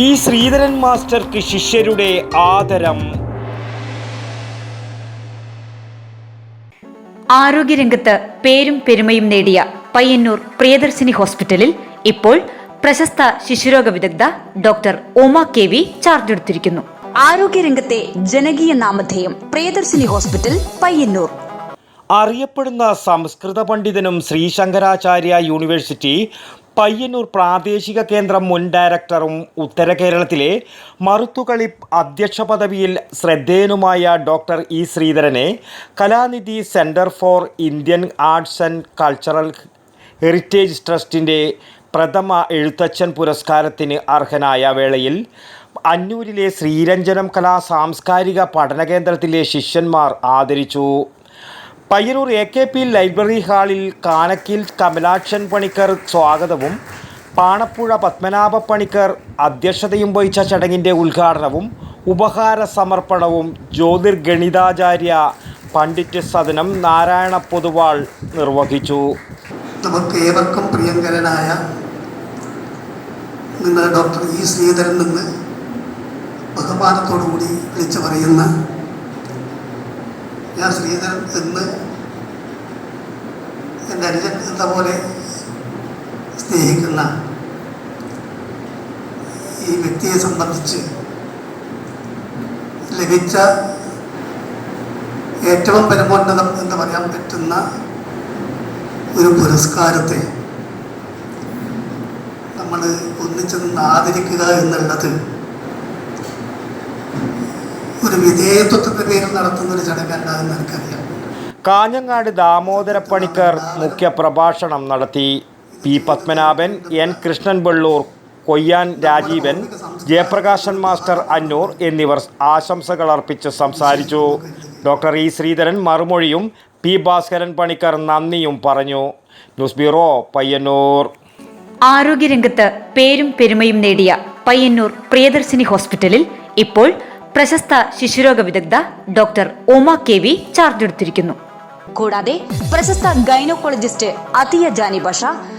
ഈ ശ്രീധരൻ മാസ്റ്റർക്ക് ശിഷ്യരുടെ ആദരം. ആരോഗ്യരംഗത്ത് പേരും പെരുമയും നേടിയ പയ്യന്നൂർ പ്രിയദർശിനി ഹോസ്പിറ്റലിൽ ഇപ്പോൾ പ്രശസ്ത ശിശുരോഗ വിദഗ്ധ doctor Uma K V charge എടുത്തിരിക്കുന്നു ആരോഗ്യരംഗത്തെ ജനകീയ നാമധേയം പ്രിയദർശിനി ഹോസ്പിറ്റൽ പയ്യന്നൂർ. അറിയപ്പെടുന്ന സംസ്കൃത പണ്ഡിതനും ശ്രീ ശങ്കരാചാര്യ യൂണിവേഴ്സിറ്റി പയ്യന്നൂർ പ്രാദേശിക കേന്ദ്രം മുൻ ഡയറക്ടറും ഉത്തര കേരളത്തിലെ മറുത്തുകളി അധ്യക്ഷ പദവിയിൽ ശ്രദ്ധേയനുമായ doctor E ശ്രീധരനെ Kalanidhi centre for Indian arts and cultural heritage ട്രസ്റ്റിന്റെ പ്രഥമ എഴുത്തച്ഛൻ പുരസ്കാരത്തിന് അർഹനായ വേളയിൽ അന്നൂരിലെ ശ്രീരഞ്ജനം കലാ സാംസ്കാരിക പഠന കേന്ദ്രത്തിലെ ശിഷ്യന്മാർ ആദരിച്ചു. Payyanur A K P library ഹാളിൽ കാനക്കിൽ കമലാക്ഷൻ പണിക്കർ സ്വാഗതവും പാണപ്പുഴ പത്മനാഭ പണിക്കർ അധ്യക്ഷതയും വഹിച്ച ചടങ്ങിന്റെ ഉദ്ഘാടനവും ഉപഹാര സമർപ്പണവും ജ്യോതിർഗണിതാചാര്യ പണ്ഡിറ്റ് സദനം നാരായണ പൊതുവാൾ നിർവഹിച്ചു. നമുക്ക് ഏവർക്കും പ്രിയങ്കരനായ നിങ്ങളുടെ ഡോക്ടർ ഇ ശ്രീധരൻ നിന്ന് ബഹുമാനത്തോടു കൂടി വിളിച്ചു പറയുന്ന ഞാൻ ശ്രീധരൻ എന്ന് എന്റെ അനുജൻ എന്ന പോലെ സ്നേഹിക്കുന്ന ഈ വ്യക്തിയെ സംബന്ധിച്ച് ലഭിച്ച ഏറ്റവും പരമോന്നതം എന്ന് പറയാൻ പറ്റുന്ന ഒരു പുരസ്കാരത്തെ നമ്മൾ ഒന്നിച്ചു നിന്ന് ആദരിക്കുക എന്നുള്ളത് വിധേയത്വത്തിന്റെ പേരിൽ നടത്തുന്ന ഒരു ചടങ്ങല്ല എന്ന് എനിക്കറിയാം. കാഞ്ഞങ്ങാട് ദാമോദര പണിക്കർ മുഖ്യ പ്രഭാഷണം നടത്തി P Padmanabhan N Krishnan Vellur Koyyan Rajeevan Jayaprakashan master Annur എന്നിവർ ആശംസകൾ അർപ്പിച്ച് സംസാരിച്ചു. ഡോക്ടർ ഇ ശ്രീധരൻ മറുമൊഴിയും പി ഭാസ്കരൻ പണിക്കർ നന്ദിയും പറഞ്ഞു. News bureau Payyanur. ആരോഗ്യരംഗത്ത് പേരും പെരുമയും നേടിയ പയ്യന്നൂർ പ്രിയദർശിനി ഹോസ്പിറ്റലിൽ ഇപ്പോൾ പ്രശസ്ത ശിശുരോഗ വിദഗ്ധ doctor Uma K V charge എടുത്തിരിക്കുന്നു. കൂടാതെ പ്രശസ്ത ഗൈനോക്കോളജിസ്റ്റ് അതിയ ജാനി ബഷ